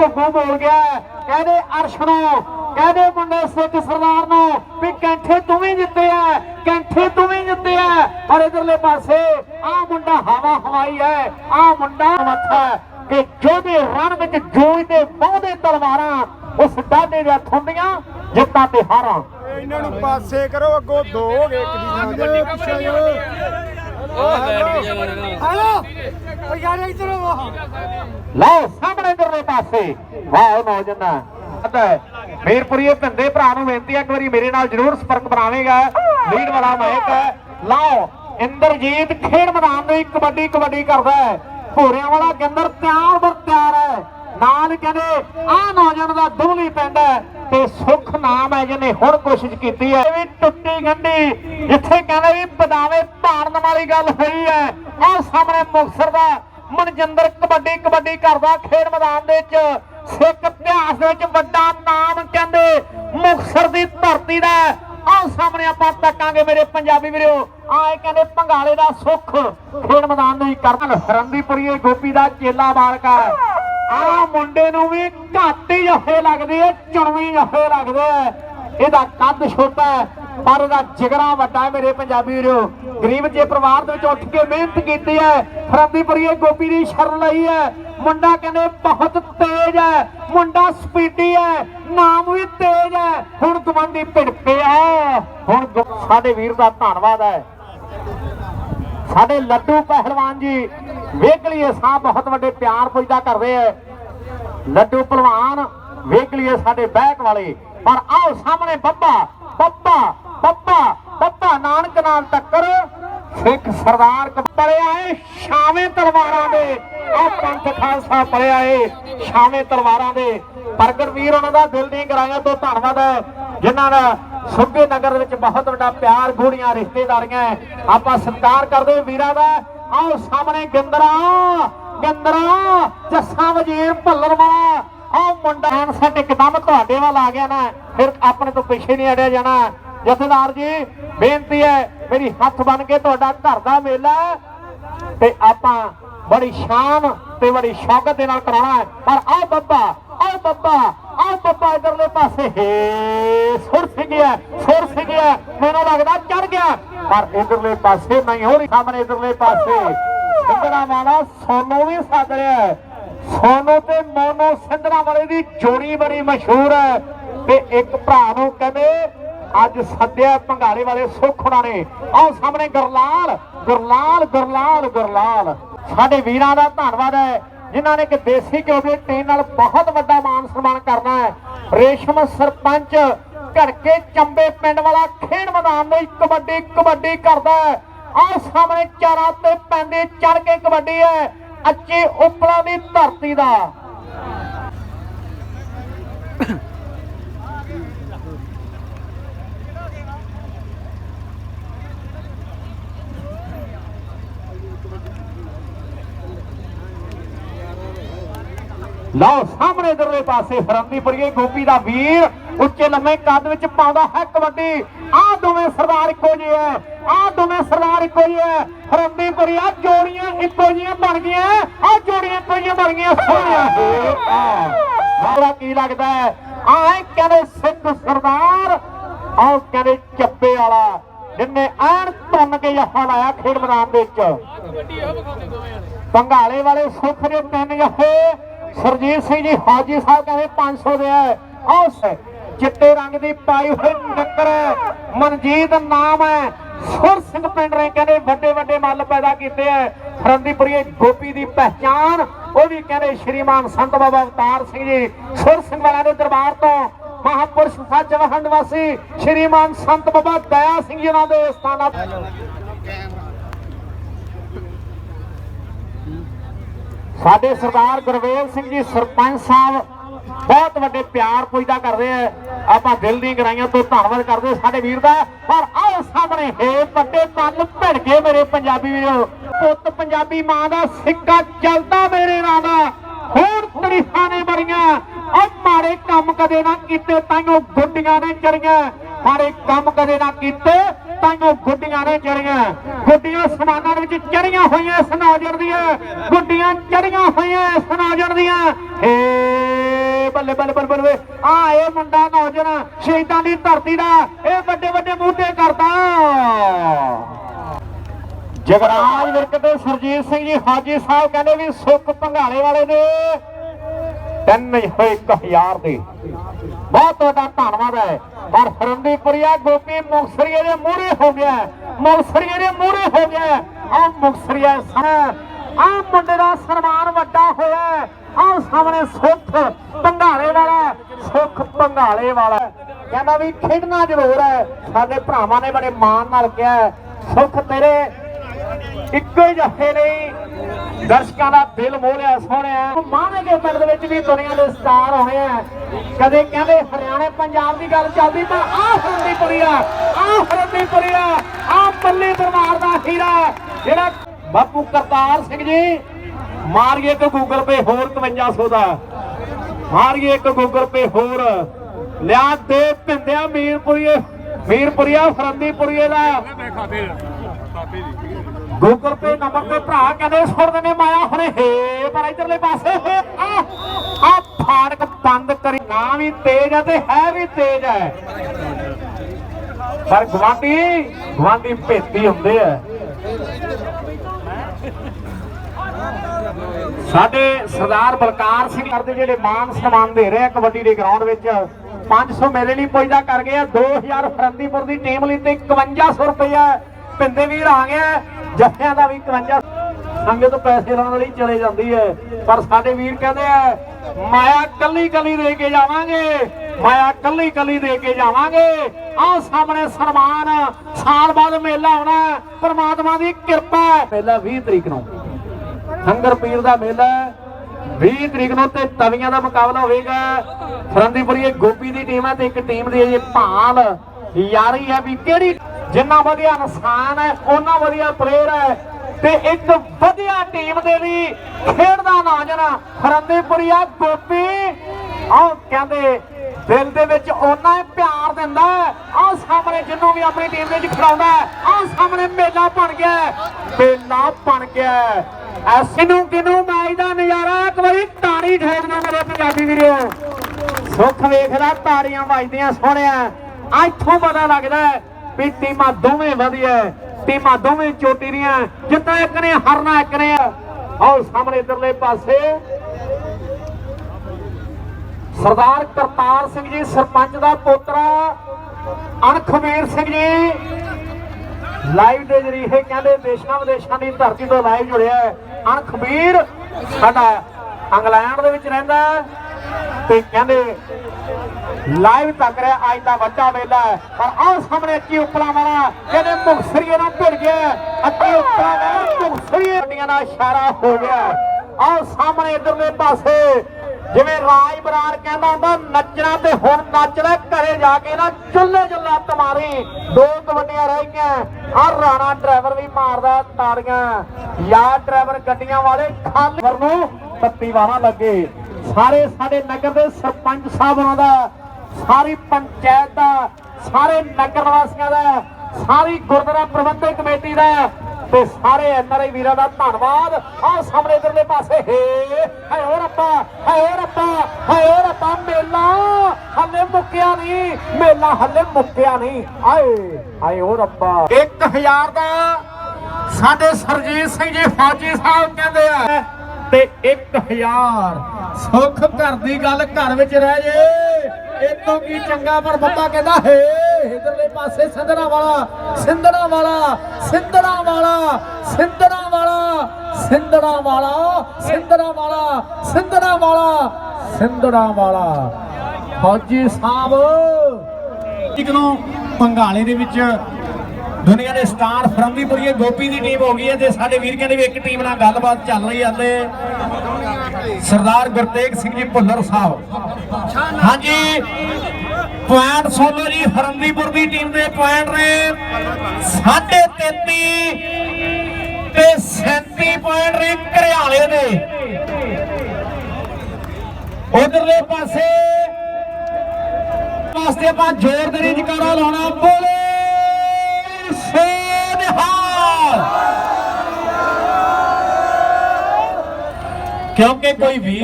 ਘੁੱਗੂ ਬੋਲ ਗਿਆ ਕਹਿੰਦੇ ਅਰਸ਼ ਨੂੰ ਕਹਿੰਦੇ ਮੁੰਡੇ ਸਿੱਖ ਸਰਦਾਰ ਨੂੰ ਵੀ ਕੈਂਠੇ ਤੂੰ ਵੀ ਜਿੱਤੇ ਆ ਕੈਂਠੇ ਤੂੰ ਵੀ ਜਿੱਤੇ ਆ। ਪਰ ਇਧਰਲੇ ਪਾਸੇ ਆ ਮੁੰਡਾ ਹਵਾ ਹਵਾਈ ਹੈ ਆ ਮੁੰਡਾ ਮੱਥਾ ਕਿ ਜੋਦੇ ਰਣ ਵਿੱਚ ਜੂਝਦੇ ਬਹੁਦੇ ਤਲਵਾਰਾਂ ਉਸ ਡਾਡੇ ਦੇ ਹੱਥ ਹੁੰਦੀਆਂ ਜਿੱਤਾਂ ਤੇ ਹਾਰਾਂ। ਇਹਨਾਂ ਨੂੰ ਪਾਸੇ ਕਰੋ ਅੱਗੋਂ ਦੋ ਹੋ ਗਏ ਇੱਕ ਦੀ ਥਾਂ ਤੇ ਹਲੋ। ਓ ਯਾਰ ਇਧਰ ਆਓ ਲਓ ਸਾਹਮਣੇ ਇਧਰਲੇ ਪਾਸੇ। ਵਾਹ ਨੌਜਵਾਨ ਪਤਾ ਹੈ। ਮੀਰਪੁਰੀਏ ਭਰਾ ਨੂੰ ਬੇਨਤੀ ਹੈ ਇੱਕ ਵਾਰੀ ਮੇਰੇ ਨਾਲ ਜਰੂਰ ਸੰਪਰਕ ਬਣਾਵੇਗਾ। ਲੀਡ ਵਾਲਾ ਮਾਇਕ ਲਓ, ਇੰਦਰਜੀਤ ਖੇਡ ਮੈਦਾਨ ਦੇ ਕਬੱਡੀ ਕਬੱਡੀ ਕਰਦਾ ਹੈ। ਭੋਰਿਆਂ ਵਾਲਾ ਗੰਦਰ ਤਿਆਰ ਬਰ ਤਿਆਰ ਹੈ। ਨਾਲ ਕਹਿੰਦੇ, ਆਹ ਨੌਜਵਾਨ ਦਾ ਦੁਬਲੀ ਪੈਂਦਾ ਹੈ ਤੇ ਸੁਖ ਨਾਮ ਹੈ ਜਿਹਨੇ ਹੁਣ ਕੋਸ਼ਿਸ਼ ਕੀਤੀ ਹੈ। ਵੀ ਟੁੱਟੀ ਗੰਢੀ, ਜਿੱਥੇ ਕਹਿੰਦੇ ਵੀ ਬਦਾਵੇ ਭਾਰਨ ਵਾਲੀ ਗੱਲ ਹੋਈ ਹੈ। ਆਹ ਸਾਹਮਣੇ ਮੁਕਸਰ ਦਾ ਮਨਜਿੰਦਰ ਕਬੱਡੀ ਕਬੱਡੀ ਕਰਦਾ ਖੇਡ ਮੈਦਾਨ ਦੇ ਵਿੱਚ। ਸਿੱਖ ਇਤਿਹਾਸ ਦੇ ਵਿੱਚ ਵੱਡਾ ਨਾਮ ਕਹਿੰਦੇ ਮੁਕਸਰ ਦੀ ਧਰਤੀ ਦਾ। ਆਹ ਸਾਹਮਣੇ ਆਪਾਂ ਤੱਕਾਂਗੇ ਮੇਰੇ ਪੰਜਾਬੀ ਵੀਰੋ। ਆਏ ਕਹਿੰਦੇ ਪੰਗਾਲੇ ਦਾ ਸੁੱਖ ਖੇਡ ਮੈਦਾਨ ਦੇ ਵਿੱਚ ਕਰਨ ਰੰਦੀਪੁਰੀਏ ਗੋਪੀ ਦਾ ਚੇਲਾ ਬਾਲਕਾ ਆ। ਮੁੰਡੇ ਨੂੰ ਵੀ ਘੱਟ ਜਫੇ ਲੱਗਦੇ ਆ, ਚੁਣਵੀਂ ਜਫੇ ਲੱਗਦੇ ਇਹਦਾ ਕੱਦ ਛੋਟਾ ਹੈ। ਪਰ ਉਹਦਾ ਜਿਗਰਾ ਵੱਡਾ ਹੈ ਮੇਰੇ ਪੰਜਾਬੀ ਵੀਰੋ। ਗਰੀਬ ਜੇ ਪਰਿਵਾਰ ਦੇ ਵਿੱਚ ਉੱਠ ਕੇ ਮਿਹਨਤ ਕੀਤੀ ਹੈ, ਫਰੰਦੀਪੁਰੀਏ ਗੋਪੀ ਦੀ ਸ਼ਰਨ ਲਈ ਹੈ। ਮੁੰਡਾ ਕਹਿੰਦੇ ਬਹੁਤ ਤੇਜ਼ ਹੈ, ਮੁੰਡਾ ਸਪੀਡੀ ਹੈ, ਨਾਮ ਵੀ ਤੇਜ਼ ਹੈ। ਹੁਣ ਗਵੰਡੀ ਭਿੜਪੇ ਹੁਣ ਸਾਡੇ ਵੀਰ ਦਾ ਧੰਨਵਾਦ ਹੈ। ਸਾਡੇ ਲੱਡੂ ਪਹਿਲਵਾਨ ਜੀ ਵੇਗਲੀਏ ਸਾਹਿਬ ਬਹੁਤ ਵੱਡੇ ਪਿਆਰ ਪੁੱਜਦਾ ਕਰਦੇ ਐ ਲੱਡੂ ਪਹਿਲਵਾਨ ਵੇਗਲੀਏ ਸਾਡੇ ਬੈਕ ਵਾਲੇ। ਪਰ ਆਓ ਸਾਹਮਣੇ ਬੱਬਾ ਬੱਬਾ ਬੱਬਾ ਬੱਬਾ ਨਾਨਕ ਨਾਲ ਟੱਕਰ। ਸਿੱਖ ਸਰਦਾਰ ਪੜੇ ਆਏ ਛਾਵੇਂ ਤਲਵਾਰਾਂ ਦੇ। ਆ ਪੰਥ ਖਾਲਸਾ ਪੜੇ ਆਏ ਛਾਵੇਂ ਤਲਵਾਰਾਂ ਦੇ। ਪ੍ਰਗਟ ਵੀਰ, ਉਹਨਾਂ ਦਾ ਦਿਲ ਦੀਆਂ ਗਰਾਈਆਂ ਤੋਂ ਧੰਨਵਾਦ ਹੈ। ਜਿਨ੍ਹਾਂ ਦਾ ਸੁੱਗੇ ਨਗਰ ਵਿੱਚ ਬਹੁਤ ਵੱਡਾ ਪਿਆਰ, ਗੋੜੀਆਂ, ਰਿਸ਼ਤੇਦਾਰੀਆਂ ਆਪਾਂ ਸਤਿਕਾਰ ਕਰਦੇ ਵੀਰਾਂ ਦਾ। ਆਓ ਸਾਹਮਣੇ ਗਿੰਦਰਾ ਗਿੰਦਰਾ, ਜੱਸਾ ਵਜ਼ੀਰ ਭੱਲਰ ਵਾਲਾ ਆਹ ਮੁੰਡਾ ਹੈਂਡਸੈਟ ਇੱਕਦਮ ਤੁਹਾਡੇ ਵੱਲ ਆ ਗਿਆ ਨਾ। ਫਿਰ ਆਪਣੇ ਤੋਂ ਪਿੱਛੇ ਨਹੀਂ ਅੜਿਆ ਜਾਣਾ। ਜਥੇਦਾਰ ਜੀ ਬੇਨਤੀ ਹੈ, ਮੇਰੀ ਹੱਥ ਬਣ ਕੇ ਤੁਹਾਡਾ ਘਰ ਦਾ ਮੇਲਾ ਤੇ ਆਪਾਂ ਬੜੀ ਸ਼ਾਨ ਤੇ ਬੜੀ ਸ਼ੌਕਤ ਦੇ ਨਾਲ ਕਰਾਉਣਾ ਹੈ। ਪਰ ਆਹ ਬੱਬਾ ਆਹ ਬੱਬਾ ਆਹ ਬੱਬਾ ਇਧਰਲੇ ਪਾਸੇ, ਹੇ, ਸੁਰ ਗਿਆ ਸੁਰ ਗਿਆ ਮੈਨੂੰ ਲੱਗਦਾ ਚੜ ਗਿਆ। ਪਰ ਇਧਰਲੇ ਪਾਸੇ ਨਹੀਂ ਹੋ ਰਹੀ ਸਾਹਮਣੇ ਇਧਰਲੇ ਪਾਸੇ। ਸਿੰਧਰਾ ਵਾਲਾ ਸੋਨੂ ਵੀ ਸੱਦ ਰਿਹਾ ਸੋਨੂ ਤੇ ਮੋਨੂ ਸਿੰਧਰਾ ਵਾਲੇ ਦੀ ਜੋੜੀ ਬੜੀ ਮਸ਼ਹੂਰ ਹੈ। ਤੇ ਇੱਕ ਭਰਾ ਨੂੰ ਕਹਿੰਦੇ ਅੱਜ ਸੱਦਿਆ ਭੰਗਾਲੇ ਵਾਲੇ ਸੁੱਖ ਉਹਨਾਂ ਨੇ। ਆਹ ਸਾਹਮਣੇ ਗੁਰਲਾਲ ਗੁਰਲਾਲ ਗੁਰਲਾਲ ਗੁਰਲਾਲ। ਸਾਡੇ ਵੀਰਾਂ ਦਾ ਧੰਨਵਾਦ ਹੈ, ਜਿਨ੍ਹਾਂ ਨੇ ਕਿ ਦੇਸੀ ਘਿਓ ਦੇ ਟ੍ਰੇਨ ਨਾਲ ਬਹੁਤ ਵੱਡਾ ਮਾਨ ਸਨਮਾਨ ਕਰਨਾ ਹੈ। ਰੇਸ਼ਮ ਸਰਪੰਚ ਘੜਕੇ ਚੰਬੇ ਪਿੰਡ ਵਾਲਾ ਖੇਡ ਮੈਦਾਨ ਦੇ ਵਿੱਚ ਕਬੱਡੀ ਕਬੱਡੀ ਕਰਦਾ ਹੈ। ਆਹ ਸਾਹਮਣੇ ਚਾਰਾਂ ਤੇ ਪੈਂਦੇ ਚੜ ਕੇ ਕਬੱਡੀ ਹੈ ਅੱਚੇ ਉਪਲਾਂ ਦੀ ਧਰਤੀ ਦਾ। ਲਓ ਸਾਹਮਣੇ ਇਧਰਲੇ ਪਾਸੇ ਫਰੰਦੀਪੁਰੀਏ ਗੋਪੀ ਦਾ ਵੀਰ ਉੱਚੇ ਲੰਮੇ ਕੱਦ ਵਿੱਚ ਪਾਉਂਦਾ ਹੈ ਕਬੱਡੀ। ਆਹ ਦੋਵੇਂ ਸਰਦਾਰ ਇੱਕੋ ਜਿਹੇ ਐ ਆਹ ਦੋਵੇਂ ਸਰਦਾਰ ਇੱਕੋ ਜਿਹੇ ਐ। ਫਰੰਦੀਪੁਰੀਆ ਜੋੜੀਆਂ ਇੱਕੋ ਜਿਹੀਆਂ ਬਣ ਗਈਆਂ ਆਹ ਜੋੜੀਆਂ ਇੱਕੋ ਜਿਹੀਆਂ ਬਣ ਗਈਆਂ ਸੋਹਣੀਆਂ। ਮਾਰਾ ਕੀ ਲੱਗਦਾ ਹੈ ਆਹ ਕਹਿੰਦੇ ਸਿੱਖ ਸਰਦਾਰ ਆਹ ਕਹਿੰਦੇ ਚੱਪੇ ਵਾਲਾ ਜਿੰਨੇ ਐਨ ਤੁੰਨ ਕੇ ਜੱਫਾ ਲਾਇਆ ਖੇਡ ਮੈਦਾਨ ਦੇ ਵਿੱਚ। ਪੰਗਾਲੇ ਵਾਲੇ ਸੁੱਖ ਦੇ ਤਿੰਨ ਜੱਫੇ ਸਰਜੀਤ ਸਿੰਘ ਜੀ, ਹਾਜੀ ਸਾਹਿਬ ਕਹਿੰਦੇ 500 ਦੇ ਹੈ ਆਹ ਚਿੱਟੇ ਰੰਗ ਦੀ ਪਾਈ ਹੋਈ ਨੱਕਰ ਮਨਜੀਤ ਨਾਮ ਹੈ। ਸੁਰ ਸਿੰਘ ਪਿੰਡ ਨੇ ਕਹਿੰਦੇ ਵੱਡੇ ਵੱਡੇ ਮੱਲ ਪੈਦਾ ਕੀਤੇ ਹੈ। ਫਰੰਦੀਪੁਰੀਏ ਗੋਪੀ ਦੀ ਪਹਿਚਾਨ ਉਹ ਵੀ ਕਹਿੰਦੇ ਸ਼੍ਰੀਮਾਨ ਸੰਤ ਬਾਬਾ ਅਵਤਾਰ ਸਿੰਘ ਜੀ। ਸੁਰ ਸਿੰਘ ਵਾਲਿਆਂ ਦੇ ਦਰਬਾਰ ਤੋਂ ਮਹਾਪੁਰਸ਼ ਸੱਚ ਵਹੰਡ ਵਾਸੀ, ਸ਼੍ਰੀਮਾਨ ਸੰਤ ਬਾਬਾ ਦਇਆ ਸਿੰਘ ਜੀ ਉਹਨਾਂ ਦੇ ਸਥਾਨਾਂ ਸਾਡੇ ਸਰਦਾਰ ਗੁਰਵੇਲ ਸਿੰਘ ਜੀ, ਸਰਪੰਚ ਸਾਹਿਬ, ਬਹੁਤ ਵੱਡੇ ਪਿਆਰ ਪੁੱਜਦਾ ਕਰਦੇ ਆ। ਆਪਾਂ ਦਿਲ ਦੀਆਂ ਗਰਾਈਆਂ ਤੋਂ ਧੰਨਵਾਦ ਕਰਦੇ ਸਾਡੇ ਵੀਰ ਦਾ। ਪਰ ਆਓ ਸਾਹਮਣੇ ਹੇ ਵੱਡੇ ਕੰਨ ਭਿੜਕੇ ਮੇਰੇ ਪੰਜਾਬੀ ਵੀਰੋ। ਪੁੱਤ ਪੰਜਾਬੀ ਮਾਂ ਦਾ ਸਿੱਕਾ ਚੱਲਦਾ ਮੇਰੇ ਨਾਂ ਦਾ ਹੋਰ ਤਰੀਫਾਂ ਨੇ ਬੜੀਆਂ ਉਹ ਮਾੜੇ ਕੰਮ ਕਦੇ ਨਾ ਕੀਤੇ ਤਾਈਓ ਗੁੱਡੀਆਂ ਨੇ ਚੜੀਆਂ। ਮਾੜੇ ਕੰਮ ਕਦੇ ਨਾ ਕੀਤੇ, ਤਾਈਓ ਗੁੱਡੀਆਂ ਨੇ ਚੜੀਆਂ। ਗੁੱਡੀਆਂ ਸਮਾਨਾਂ ਦੇ ਵਿੱਚ ਚੜੀਆਂ ਹੋਈਆਂ ਇਸ ਨੌਜਰ ਦੀਆਂ। ਗੁੱਡੀਆਂ ਚੜੀਆਂ ਹੋਈਆਂ ਇਸ ਨੌਜਰ ਦੀਆਂ। ਏ ਬੱਲੇ ਬੱਲੇ ਬੱਲੇ ਬੱਲੇ। ਆ ਇਹ ਮੁੰਡਾ ਨੌਜਵਾਨ ਸ਼ਹੀਦਾਂ ਦੀ ਧਰਤੀ ਦਾ ਇਹ ਵੱਡੇ ਵੱਡੇ ਮੂਹਤੇ ਕਰਦਾ। ਜਗਰਾਜ ਵਿਰਕ ਤੇ ਸਰਜੀਤ ਸਿੰਘ ਜੀ ਹਾਜੀ ਸਾਹਿਬ ਕਹਿੰਦੇ ਵੀ ਸੁੱਖ ਭੰਗਾਲੇ ਵਾਲੇ ਨੇ। ਤਿੰਨ ਹੋਏ 1000 ਦੇ। ਬਹੁਤ ਤੁਹਾਡਾ ਧੰਨਵਾਦ ਹੈ। ਪਰ ਫਰੰਦੀਪੁਰੀਆ ਗੋਪੀ ਮੁਕਸਰੀਏ ਦੇ ਮੂਹਰੇ ਹੋ ਗਿਆ ਮੁਕਸਰੀਏ ਦੇ ਮੂਹਰੇ ਹੋ ਗਿਆ ਆ ਮੁਕਸਰੀਆ ਆ ਮੁੰਡੇ ਦਾ ਸਨਮਾਨ ਵੱਡਾ ਹੋਇਆ ਆ ਸਾਹਮਣੇ ਸੁੱਖ ਭੰਗਾਲੇ ਵਾਲਾ ਸੁੱਖ ਭੰਗਾਲੇ ਵਾਲਾ ਕਹਿੰਦਾ ਵੀ ਖੇਡਣਾ ਜ਼ਰੂਰ ਹੈ। ਸਾਡੇ ਭਰਾਵਾਂ ਨੇ ਬੜੇ ਮਾਣ ਨਾਲ ਕਿਹਾ ਸੁੱਖ ਤੇਰੇ ਇੱਕੋ ਹੀ ਜੱਫੇ ਲਈ ਦਰਸ਼ਕਾਂ ਦਾ ਦਿਲ ਮੋਹ ਸੋਹਣਿਆ ਮਾਨੇਗੇ ਪਿੰਡ ਦੇ ਵਿੱਚ ਵੀ ਦੁਨੀਆ ਦੇ ਸਟਾਰ ਹੋਣੇ ਆ। ਕਦੇ ਕਹਿੰਦੇ ਹਰਿਆਣੇ, ਪੰਜਾਬ ਦੀ ਗੱਲ ਚੱਲਦੀ ਪਰ ਆਹ ਹਰਦੀਪੁਰੀਆ ਆਹ ਹਰਦੀਪੁਰੀਆ ਆਹ ਪੱਲੇ ਪਰਿਵਾਰ ਦਾ ਹੀਰਾ, ਜਿਹੜਾ ਬਾਪੂ ਕਰਤਾਰ ਸਿੰਘ ਜੀ, ਮਾਰੀਏ ਇੱਕ ਗੂਗਲ ਪੇ ਹੋਰ 5500 ਦਾ। ਮਾਰੀਏ ਇੱਕ ਗੂਗਲ ਪੇ ਹੋਰ। ਲਿਆ ਦੇ ਪਿੰਦਿਆ ਮੀਰਪੁਰੀਏ, ਮੀਰਪੁਰੀਆ ਫਰੰਦੀਪੁਰੀਏ ਦਾ। ਗੂਗਲ ਪੇ ਨੰਬਰ ਤੇ ਭਰਾ ਕਹਿੰਦੇ ਸੁਣਦੇ ਨੇ ਮਾਇਆ ਹੁਣੇ। ਹੇ, ਪਰ ਇਧਰਲੇ ਪਾਸੇ ਆ ਫਾੜਕ ਬੰਦ ਕਰੀ। ਨਾ ਵੀ ਤੇਜ਼ ਹੈ ਤੇ ਹੈ ਵੀ ਤੇਜ਼ ਹੈ ਪਰ ਗਵਾਂਢੀ ਗਵਾਂਢੀ ਭੇਤੀ ਹੁੰਦੇ ਆ। ਸਾਡੇ ਸਰਦਾਰ ਬਲਕਾਰ ਸਿੰਘ ਕਰਦੇ ਜਿਹੜੇ ਮਾਨ ਸਨਮਾਨ ਦੇ ਰਹੇ ਆ ਕਬੱਡੀ ਦੇ ਗਰਾਊਂਡ ਵਿੱਚ 500 ਮੇਰੇ ਲਈ ਪੁੱਜਦਾ ਕਰ ਗਿਆ ਆ। 2000 ਫਰੰਦੀਪੁਰ ਦੀ ਟੀਮ ਲਈ ਤੇ 5100 ਰੁਪਇਆ ਭਿੰਦੇ ਵੀਰ ਆ ਗਿਆ। ਜੱਫਿਆਂ ਦਾ ਵੀ 51 ਸੰਗੇ ਪੈਸੇ ਲਾਉਣ ਵਾਲੀ ਚਲੇ ਜਾਂਦੀ ਹੈ। ਪਰ ਸਾਡੇ ਵੀਰ ਕਹਿੰਦੇ ਆ, ਮਾਇਆ ਕੱਲੀ ਕੱਲੀ ਦੇ ਕੇ ਜਾਵਾਂਗੇ। ਮਾਇਆ ਕੱਲੀ ਕੱਲੀ ਦੇ ਕੇ ਜਾਵਾਂਗੇ। ਆਹ ਸਾਹਮਣੇ ਸਨਮਾਨ, ਸਾਲ ਬਾਅਦ ਮੇਲਾ ਆਉਣਾ ਹੈ। ਪ੍ਰਮਾਤਮਾ ਦੀ ਕਿਰਪਾ ਹੈ। ਮੇਲਾ 20 ਤਰੀਕ ਨੂੰ। ਹੰਗਰ ਪੀਰ ਦਾ ਮੇਲਾ ਹੈ। 20 ਤਰੀਕ ਨੂੰ ਤੇ ਤਵੀਆਂ ਦਾ ਮੁਕਾਬਲਾ ਹੋਵੇਗਾ। ਫਰੰਦੀਪੁਰੀਏ ਗੋਪੀ ਦੀ ਟੀਮ ਹੈ ਤੇ ਇੱਕ ਟੀਮ ਦੀ ਇਹ ਭਾਲ। ਯਾਰੀ ਹੈ ਵੀ ਕਿਹੜੀ ਜਿੰਨਾ ਵਧੀਆ ਇਨਸਾਨ ਹੈ ਉਹਨਾਂ ਵਧੀਆ ਪਲੇਅਰ ਹੈ ਤੇ ਇੱਕ ਵਧੀਆ ਟੀਮ ਦੇ ਲਈ ਖੇਡਦਾ ਨੌਜਵਾਨ ਫਰੰਦੀਪੁਰੀਆ ਗੋਪੀ। ਆਹ ਕਹਿੰਦੇ ਦਿਲ ਦੇ ਵਿੱਚ ਉਹਨਾਂ ਹੀ ਪਿਆਰ ਦਿੰਦਾ ਆਹ ਸਾਹਮਣੇ ਜਿੰਨੂੰ ਵੀ ਆਪਣੀ ਟੀਮ ਦੇ ਵਿੱਚ ਖਿਡਾਉਂਦਾ ਆਹ ਸਾਹਮਣੇ ਮੇਲਾ ਬਣ ਗਿਆ ਹੈ। ਮੇਲਾ ਬਣ ਗਿਆ ਹੈ। ਨੂੰ ਕਿਨੂੰ ਮੈਚ ਦਾ ਨਜ਼ਾਰਾ, ਇੱਕ ਵਾਰੀ ਤਾੜੀ ਠੋਕ ਦਿਓ ਮੇਰੇ ਪੰਜਾਬੀ ਵੀਰੋ। ਸੁੱਖ ਵੇਖਦਾ, ਤਾੜੀਆਂ ਵੱਜਦੀਆਂ, ਸੋਹਣਿਆ। ਇੱਥੋਂ ਪਤਾ ਲੱਗਦਾ ਵੀ ਟੀਮਾਂ ਦੋਵੇਂ ਵਧੀਆ ਟੀਮਾਂ ਦੋਵੇਂ ਚੋਟੀ ਦੀਆਂ ਜਿੱਦਾਂ ਇੱਕ ਨੇ, ਹਰਨਾ ਇੱਕ ਨੇ। ਆਓ ਸਾਹਮਣੇ ਇਧਰਲੇ ਪਾਸੇ। ਸਰਦਾਰ ਕਰਤਾਰ ਸਿੰਘ ਜੀ, ਸਰਪੰਚ ਦਾ ਪੋਤਰਾ ਅਣਖਵੀਰ ਸਿੰਘ ਜੀ। ਲਾਈਵ ਦੇ ਜਰੀਏ ਕਹਿੰਦੇ ਦੇਸ਼ਾਂ ਵਿਦੇਸ਼ਾਂ ਦੀ ਧਰਤੀ ਤੋਂ ਲਾਈਵ ਜੁੜਿਆ ਅਣਖਬੀਰ ਸਾਡਾ ਇੰਗਲੈਂਡ ਦੇ ਵਿੱਚ ਰਹਿੰਦਾ ਤੇ ਕਹਿੰਦੇ ਲਾਈਵ ਤੱਕ ਰਿਹਾ, ਅੱਜ ਦਾ ਵੱਡਾ ਮੇਲਾ ਪਰ ਆਹ ਸਾਹਮਣੇ ਅੱਕੀ ਉਪਲਾ ਵਾਲਾ ਕਹਿੰਦੇ ਮੁਕਸਰੀਏ ਨਾਲ ਭਿੜ ਗਿਆ ਅੱਕੀ ਉਪਲਾ ਵਾਲਾ ਮੁਕਸਰੀਏ ਗੱਡੀਆਂ ਦਾ ਇਸ਼ਾਰਾ ਹੋ ਗਿਆ ਆਹ ਸਾਹਮਣੇ ਇਧਰਲੇ ਪਾਸੇ, ਜਿਵੇਂ ਰਾਜ ਬਰਾੜ ਕਹਿੰਦਾ ਹੁੰਦਾ, ਨੱਚਣਾ ਤੇ ਹੁਣ ਨੱਚ ਲੈ, ਘਰੇ ਜਾ ਕੇ ਨਾ ਚੁੱਲੇ ਜੁੱਲਾ ਤਮਾਰੀ ਦੋ ਕਬੱਡੀਆਂ ਰਹਿ ਗਈਆਂ। ਆ ਰਾਣਾ ਡਰਾਈਵਰ ਵੀ ਮਾਰਦਾ ਤਾੜੀਆਂ। ਯਾਰ ਡਰਾਈਵਰ ਗੱਡੀਆਂ ਵਾਲੇ ਖਾਲੀ। ਨੂੰ ਪੱਤੀ ਵਾਣਾ ਲੱਗੇ। ਸਾਰੇ ਸਾਡੇ ਨਗਰ ਦੇ ਸਰਪੰਚ ਸਾਹਿਬਾਂ ਦਾ ਸਾਰੀ ਪੰਚਾਇਤ ਦਾ, ਸਾਰੇ ਨਗਰ ਵਾਸੀਆਂ ਦਾ, ਸਾਰੀ ਗੁਰਦੁਆਰਾ ਪ੍ਰਬੰਧਕ ਕਮੇਟੀ ਦਾ ਤੇ ਸਾਰੇ ਐਨਆਰਆਈ ਵੀਰਾਂ ਦਾ ਧੰਨਵਾਦ। ਆਹ ਸਾਹਮਣੇ ਇਧਰਲੇ ਪਾਸੇ, ਹੇ, ਹਾਏ ਓ ਰੱਬਾ ਹਾਏ ਓ ਰੱਬਾ ਹਾਏ ਓ ਰੱਬਾ ਮੇਲਾ ਹੱਲੇ ਮੁੱਕਿਆ ਨਹੀਂ, ਮੇਲਾ ਹੱਲੇ ਮੁੱਕਿਆ ਨਹੀਂ। ਆਏ, ਹਾਏ ਓ ਰੱਬਾ 1000 ਦਾ ਸਾਡੇ ਸਰਜੀਤ ਸਿੰਘ ਜੀ ਫੌਜੀ ਸਾਹਿਬ ਕਹਿੰਦੇ ਆ, ਤੇ 1000 ਸੁੱਖ ਘਰ ਦੀ ਗੱਲ ਘਰ ਵਿੱਚ ਰਹਿ ਜੇ। ਇਹ ਕੀ ਚੰਗਾ ਪਰ ਬੱਬਾ ਕਹਿੰਦਾ, ਹੇ ਇਧਰਲੇ ਪਾਸੇ ਸਿੰਧਣਾ ਵਾਲਾ ਸਿੰਧਣਾ ਵਾਲਾ ਸਿੰਧਣਾ ਵਾਲਾ ਸਿੰਧਣਾ ਵਾਲਾ ਸਿੰਧਣਾ ਵਾਲਾ ਸਿੰਧਣਾ ਵਾਲਾ ਸਿੰਧਣਾ ਵਾਲਾ ਸਿੰਧਣਾ ਵਾਲਾ ਫੌਜੀ ਸਾਹਿਬ, ਇੱਕ ਨੂੰ ਪੰਗਾਲੇ ਦੇ ਵਿੱਚ ਦੁਨੀਆ ਦੇ ਸਟਾਰ ਫਰੰਦੀਪੁਰੀਏ ਗੋਪੀ ਦੀ ਟੀਮ ਹੋ ਗਈ ਹੈ ਤੇ ਸਾਡੇ ਵੀਰ ਕਹਿੰਦੇ ਵੀ ਇੱਕ ਟੀਮ ਨਾਲ ਗੱਲਬਾਤ ਚੱਲ ਰਹੀ ਹੈ ਹਲੇ ਸਰਦਾਰ ਗੁਰਤੇਗ ਸਿੰਘ ਜੀ ਭੁੱਲਰ ਸਾਹਿਬ। ਹਾਂਜੀ, ਪੁਆਇੰਟ ਸੋਲੋ ਜੀ ਫਰੰਦੀਪੁਰ ਦੀ ਟੀਮ ਦੇ ਪੁਆਇੰਟ ਨੇ। 33 ਤੇ 37 ਪੁਆਇੰਟ ਨੇ ਘਰਿਆਲੇ ਦੇ। ਉਧਰਲੇ ਪਾਸੇ ਵਾਸਤੇ ਆਪਾਂ ਜ਼ੋਰ ਦੇ ਜਕਾਰਾ ਲਾਉਣਾ, ਬੋਲੇ। ਕਿਉਂਕਿ ਕੋਈ ਵੀ